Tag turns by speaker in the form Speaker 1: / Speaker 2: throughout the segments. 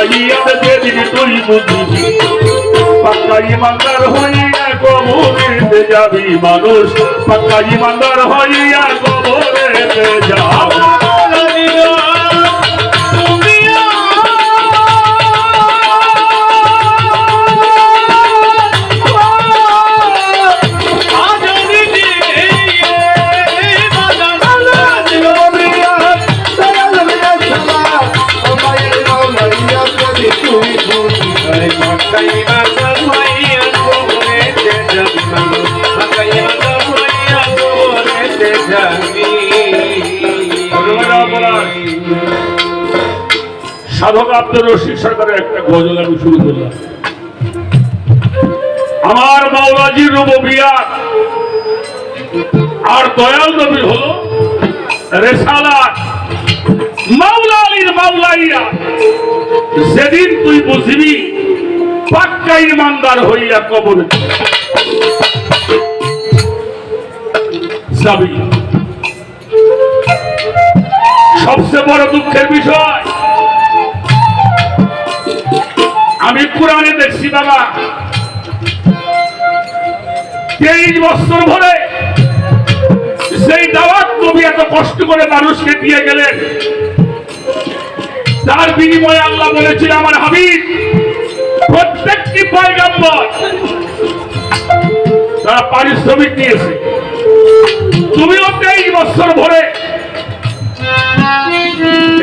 Speaker 1: মাওলাইয়ার দেবী তুই বুঝি। পাক্কা ইমানদার হইয়া কবরেতে যাবি মানুষ। পাক্কা ইমানদার হইয়া কবরেতে যাবি। সাধক আব্দুর রশিদ সরকারের একটা গজল আমি শুরু করলাম। আমার মাওলাজি রুবিয়া আর দয়াল নবী হলো রেসালাত। মাওলা আলীর মাওলাইয়া, সেদিন তুই বুঝবি, পাক্কা ইমানদার হইয়া কবরে যাবি। সবচেয়ে বড় দুঃখের বিষয় আমি কোরআনে দেখছি, বাবা। তেইশ বছর ধরে সেই দাওয়াত নবী এত কষ্ট করে মানুষকে দিয়ে গেলেন। তার বিনিময়ে আল্লাহ বলেছিল, আমার হাবিব, প্রত্যেকটি পয়গাম্বর তারা পারিশ্রমিক নিয়েছে। তুমিও তেইশ বছর ধরে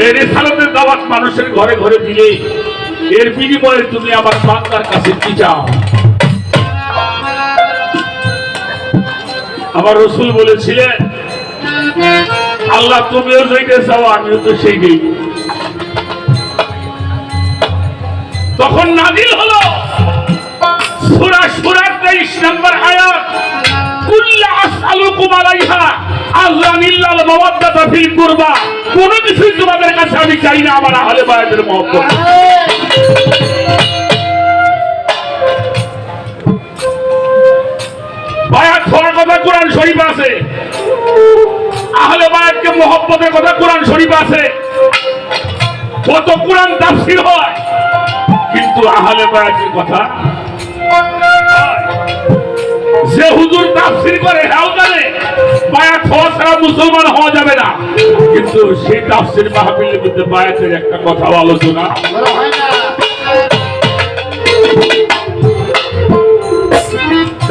Speaker 1: এই রেসালতের দাওয়াত মানুষের ঘরে ঘরে দিলে এর বিনিময়ে তুমি আমার বাংলার কাছে কি চাও? আমার রসুল বলেছিলেন, আল্লাহ তুমিও যেইটা চাও, আমিও তো সেই নেই তখন নাজিল হলো, সুরা সুরার তেইশ নম্বর আয়াত, কুল্লা আসআলুকুম আলাইহা আজরান ইল্লাল মাওয়াদ্দাতা কোন কিছুই তোমাদের কাছে আমি চাই না, আমার আহলে বায়াতের মহব্বত। বায়াত হওয়ার তাফসীর করে হ্যাঁ জানে, বায়াত হওয়া ছাড়া মুসলমান হওয়া যাবে না। কিন্তু সেই তাফসীর মাহফিলের মধ্যে বায়াতের একটা কথা আলোচনা।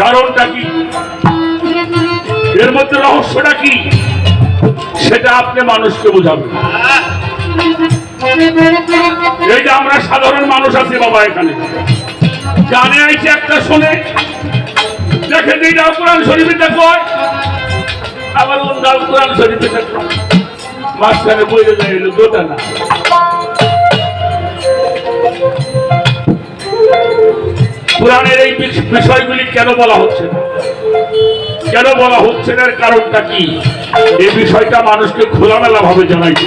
Speaker 1: কারণটা কি? এর মধ্যে রহস্যটা কি? সেটা আপনি মানুষকে বোঝাবেন। এই যে আমরা সাধারণ মানুষ আছি বাবা এখানে। গানে আইছে একটা শুনে, দেখে এইটা কোরআন শরীফে দেখো আবার অন্যাল কোরআন শরীফে দেখো মাঝখানে বইরে যায়, এলো দুটা না। কোরআনের এই বিষ- বিষয়গুলি কেন বলা হচ্ছে না? কেন বলা হচ্ছে না? কারণটা কি? এই বিষয়টা মানুষকে খোলামেলা ভাবে জানাইছে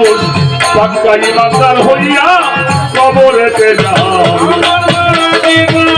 Speaker 2: মানুষ পাক্কাই মাতার হইয়া কবরেতে যায়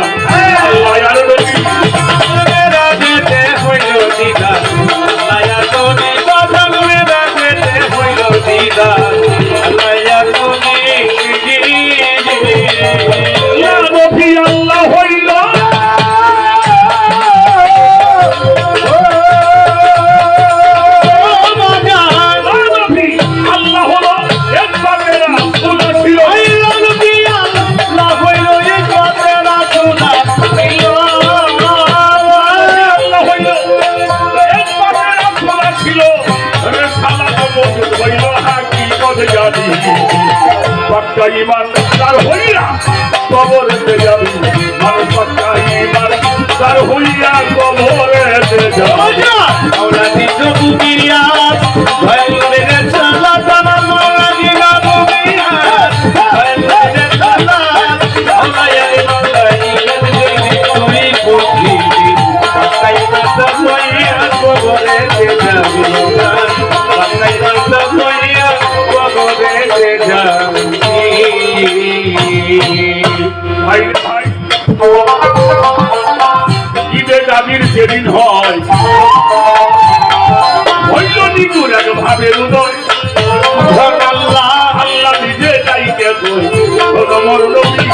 Speaker 2: ঈদে দাবির সেদিন হয়। হইল নিগুর এক ভাবে উদয়। আল্লাহ আল্লাহ নিজে যাইতে কই? মর নবী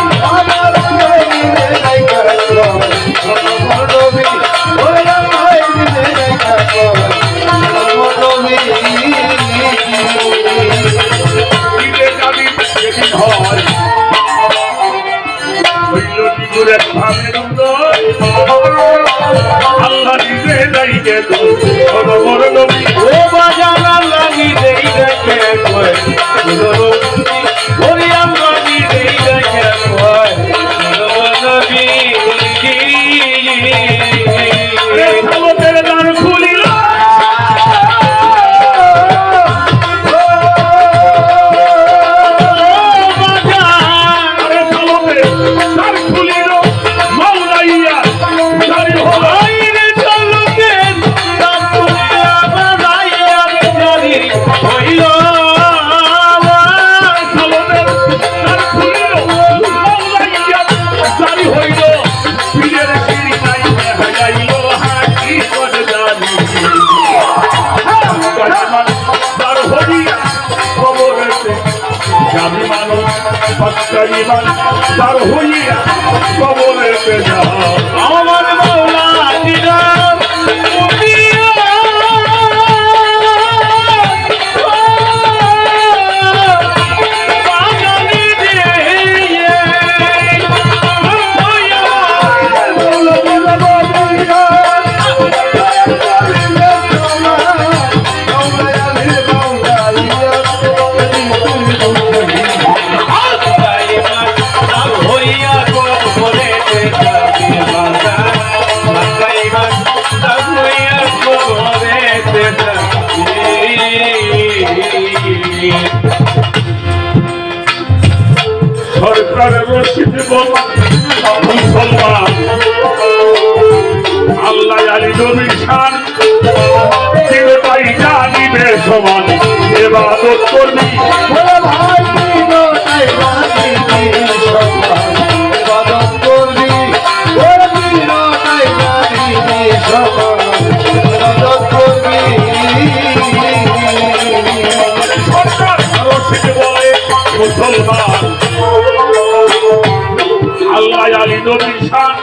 Speaker 2: নবীর শান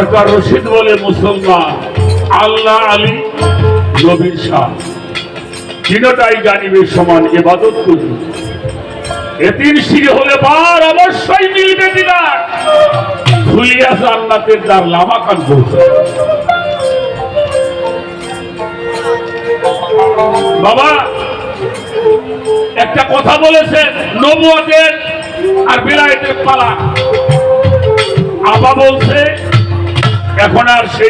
Speaker 1: সরকার রশিদ বলে মুসলমান। আল্লাহ আলী নবীর শাহ তিনটাই জানিবে সমান এবাদত করি। এতির সিঁড়ি হলে বার অবশ্যই মিলবে দিনার খুলিয়া জান্নাতের দ্বার লামাকান পৌঁছে বাবা, একটা কথা বলেছেন নবুয়াদের আর বিলায়তের পালা। আবা বলছে এখন আর সেই